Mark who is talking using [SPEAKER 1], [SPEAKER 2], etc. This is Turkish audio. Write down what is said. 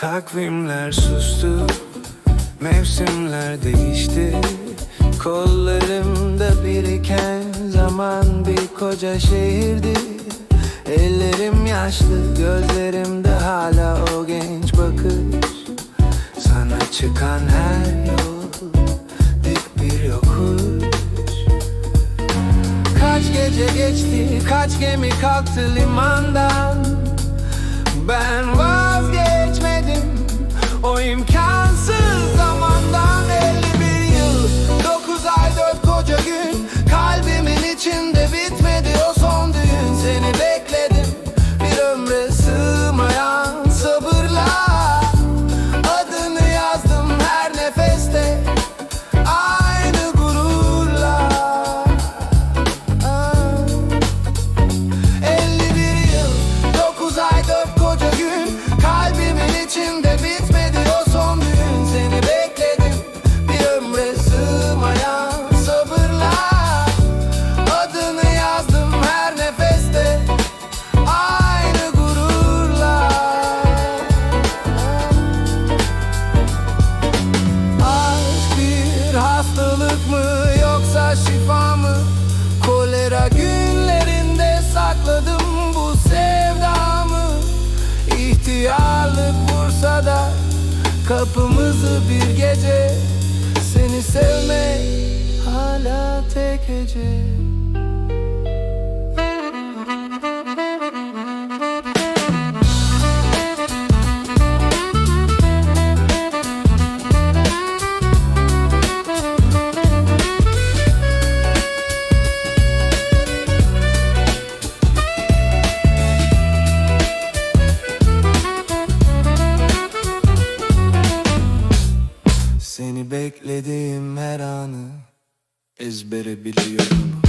[SPEAKER 1] Takvimler sustu Mevsimler değişti. Kollarımda biriken zaman bir koca şehirdi. Ellerim yaşlı gözlerimde hala o genç bakış Sana çıkan her yol dik bir yokuş. Kaç gece geçti, kaç gemi kalktı limandan? Ben vazgeçmedim o imkansız hastalık mı yoksa şifa mı? Kolera günlerinde sakladım bu sevdamı. İhtiyarlık vursa da kapımızı bir gece. Seni sevmek hala tek hece beklediğim her anı ezbere biliyorum.